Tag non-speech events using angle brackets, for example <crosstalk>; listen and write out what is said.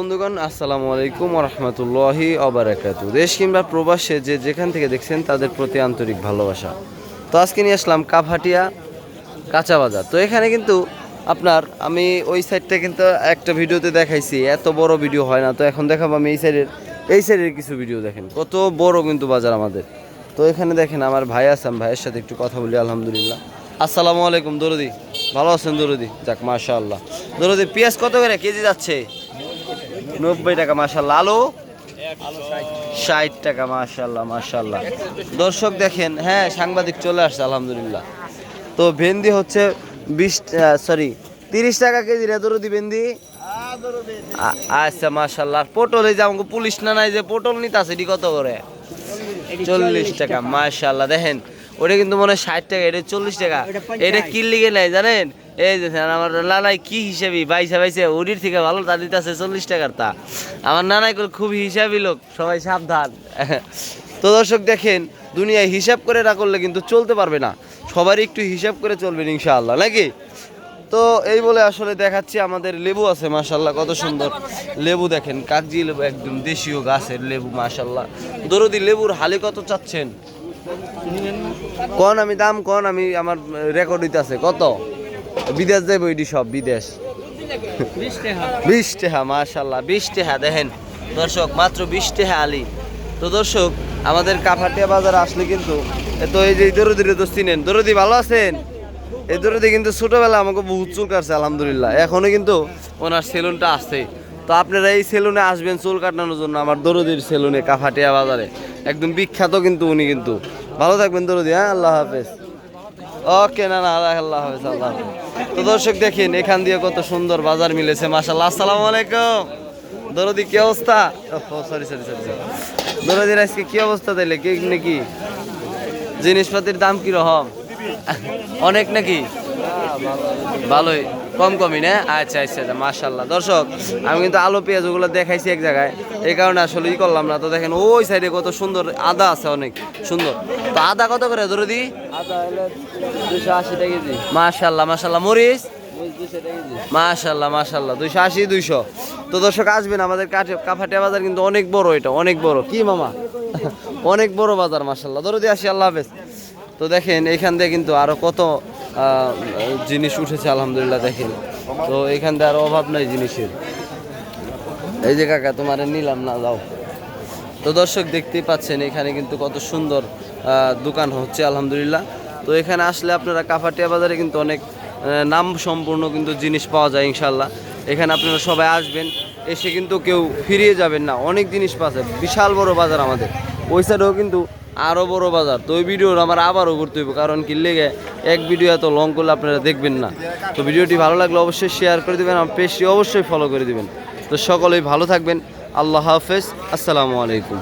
বন্ধুগণ, আসসালামু আলাইকুম রহমতুল্লাহি অবরাকাতু দেশ কিংবা প্রবাসে যে যেখান থেকে দেখছেন তাদের প্রতি আন্তরিক ভালোবাসা। তো আজকে নিয়ে আসলাম কাভাটিয়া কাঁচা বাজার। তো এখানে কিন্তু আপনার আমি ওই সাইডটা কিন্তু একটা ভিডিওতে দেখাইছি, এত বড় ভিডিও হয় না। তো এখন দেখাবো আমি এই সাইডের এই সাইডের কিছু ভিডিও দেখেন। কত বড় কিন্তু বাজার আমাদের। তো এখানে দেখেন আমার ভাই আসাম ভাইয়ের সাথে একটু কথা বলি, আলহামদুলিল্লাহ। আসসালামু আলাইকুম দরদি। ভালো আছেন দরদি? যাক মাশা আল্লাহ দরদি, পেঁয়াজ কত করে? কেজি যাচ্ছে? নব্বই টাকা মাশাল্লাহ আলু? ষাট টাকা মাশাল্লাহ মাশাল্লাহ দর্শক দেখেন হ্যাঁ সাংবাদিক চলে আসছে আলহামদুলিল্লাহ। তো ভেন্দি হচ্ছে বিশ সরি তিরিশ টাকা কেজি রে দরদি ভেন্দি আচ্ছা মাশাল্লাহ পটল এই যে আমাকে পুলিশ না নাই যে পটল নিতে আছে এটি কত করে? চল্লিশ টাকা মাশাল্লাহ দেখেন ওটা কিন্তু মনে হয় ষাট টাকা এটা চল্লিশ টাকা। এটা কি লিগে নাই জানেন? এই যে আমার নানাই কি হিসাবি বাইসা বাইসে ওডির থেকে ভালো তা দিতে আছে চল্লিশ টাকার তা। আমার নানাই করে খুব হিসাবি লোক, সবাই সাবধান। তো দর্শক দেখেন, দুনিয়ায় হিসাব করে না করলে কিন্তু চলতে পারবে না। সবারই একটু হিসাব করে চলবেন ইনশাআল্লাহ, নাকি? তো এই বলে আসলে দেখাচ্ছি, আমাদের লেবু আছে মাশাল্লাহ কত সুন্দর। লেবু দেখেন, কাগজি লেবু, একদম দেশীয় গাছের লেবু মাশাল্লাহ দরদি লেবুর হালি কত চাচ্ছেন? কোন আমি দাম, কন আমি আমার রেকর্ড হইতে আছে, কত? বিদেশ যাইব এটি সব, বিদেশ। বিশ টেহা মাশাল্লাহ বিশ টেহা, দেখেন। দর্শক, মাত্র বিশ টেহা আলি। তো দর্শক, আমাদের কাফাটিয়া বাজার আসলে কিন্তু তো এই যে দরদির তো চিনেন। দরদি ভালো আছেন? এই দরদি কিন্তু ছোটবেলা আমাকে বহুত চুল কাটছে আলহামদুলিল্লাহ। এখনও কিন্তু ওনার সেলুনটা আছে। তো আপনারা এই সেলুনে আসবেন চুল কাটানোর জন্য, আমার দরদির সেলুনে, কাফাটিয়া বাজারে। একদম বিখ্যাত কিন্তু উনি কিন্তু। ভালো থাকবেন দরদি হ্যাঁ? আল্লাহ হাফেজ। ওকে, না না, আল্লাহ আল্লাহ হাফেজ, আল্লাহ তো দর্শক দেখেন, এখান দিয়ে কত সুন্দর বাজার মিলেছে মাশাল্লাহ আসসালামু আলাইকুম। দরদি, কি অবস্থা? সরি সরি সরি দরদির আজকে কি অবস্থা তাইলে? কি নাকি? জিনিসপাতির দাম কি রকম? অনেক নাকি? ভালোই, কম কমই, না? আচ্ছা আচ্ছা আচ্ছা মাশাল্লাহ দর্শক, আমি কিন্তু আলু, পেঁয়াজ ওগুলো দেখাইছি এক জায়গায়। এই কারণে আসলে ই করলাম না। তো দেখেন, ওই সাইডে কত সুন্দর আদা আছে অনেক, সুন্দর। তো আদা কত করে ধরে মাশাল্লাহ মাশাল্লাহ। মরিচ? মাশাল্লাহ মাশাল্লাহ। দুইশো আশি দুইশো। তো দর্শক আসবেন আমাদের কাফাটিয়া বাজার কিন্তু অনেক বড় এটা অনেক বড়। কি মামা? <laughs> অনেক বড় বাজার মাশাল্লাহ। ধরো দিয়ে আসি আল্লাহ হাফেজ। তো দেখেন এখান দিয়ে কিন্তু আরও কত জিনিস উঠেছে আলহামদুলিল্লাহ দেখেন। তো এখান দিয়ে আরও অভাব নাই জিনিসের। এই যে কাকা তোমার নিলাম না যাও। তো দর্শক দেখতেই পাচ্ছেন এখানে কিন্তু কত সুন্দর দোকান হচ্ছে আলহামদুলিল্লাহ। তো এখানে আসলে আপনারা কাফাটিয়া বাজারে কিন্তু অনেক নাম সম্পূর্ণ কিন্তু জিনিস পাওয়া যায় ইনশাল্লাহ এখানে আপনারা সবাই আসবেন, এসে কিন্তু কেউ ফিরিয়ে যাবেন না। অনেক জিনিস পাচ্ছে, বিশাল বড় বাজার আমাদের। ওই সাইডেও কিন্তু আরও বড় বাজার। তো ওই ভিডিও আমার আবারও করতে হবে কারণ কি লেগে এক ভিডিও এত লং করলে আপনারা দেখবেন না। তো ভিডিওটি ভালো লাগলে অবশ্যই শেয়ার করে দেবেন, আমার পেজটি অবশ্যই ফলো করে দেবেন। তো সকলেই ভালো থাকবেন, আল্লাহ হাফেজ, আসসালামু আলাইকুম।